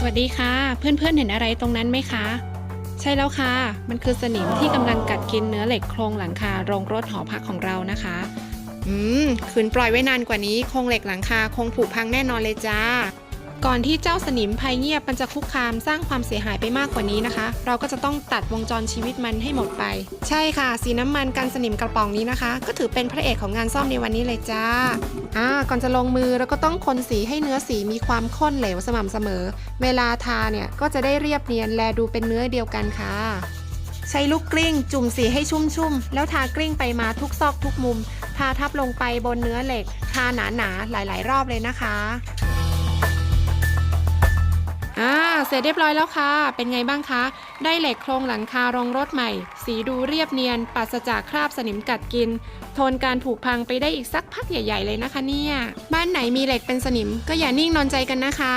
สวัสดีค่ะ เพื่อนๆเห็นอะไรตรงนั้นไหมคะ ใช่แล้วค่ะ มันคือสนิมที่กำลังกัดกินเนื้อเหล็กโครงหลังคาโรงรถหอพักของเรานะคะ อืมขืนปล่อยไว้นานกว่านี้โครงเหล็กหลังคาคงผุพังแน่นอนเลยจ้า ก่อนที่เจ้าสนิมภัยเงียบมันจะคุกคามสร้างความเสียหายไปมากกว่านี้นะคะ เราก็จะต้องตัดวงจรชีวิตมันให้หมดไป ใช่ค่ะ สีน้ำมันกันสนิมกระป๋องนี้นะคะ ก็ถือเป็นพระเอกของงานซ่อมในวันนี้เลยจ้าอ่าก่อนจะลงมือเราก็ต้องคนสีให้เนื้อสีมีความข้นเหลวสม่ำเสมอ เวลาทาเนี่ยก็จะได้เรียบเนียนแลดูเป็นเนื้อเดียวกันค่ะใช้ลูกกลิ้ง จุ่มสีให้ชุ่มๆ แล้วทากลิ้งไปมาทุกซอกทุกมุม ทาทับลงไปบนเนื้อเหล็ก ทาหนาๆ หลายๆ รอบเลยนะคะ อ่าเสร็จเรียบร้อยแล้วค่ะ เป็นไงบ้างคะ ได้เหล็กโครงหลังคารองรถใหม่ สีดูเรียบเนียน ปัสจากคราบสนิมกัดกิน ทนการผุพังไปได้อีกสักพักใหญ่ ๆ เลยนะคะเนี่ย บ้านไหนมีเหล็กเป็นสนิมก็อย่านิ่งนอนใจกันนะคะ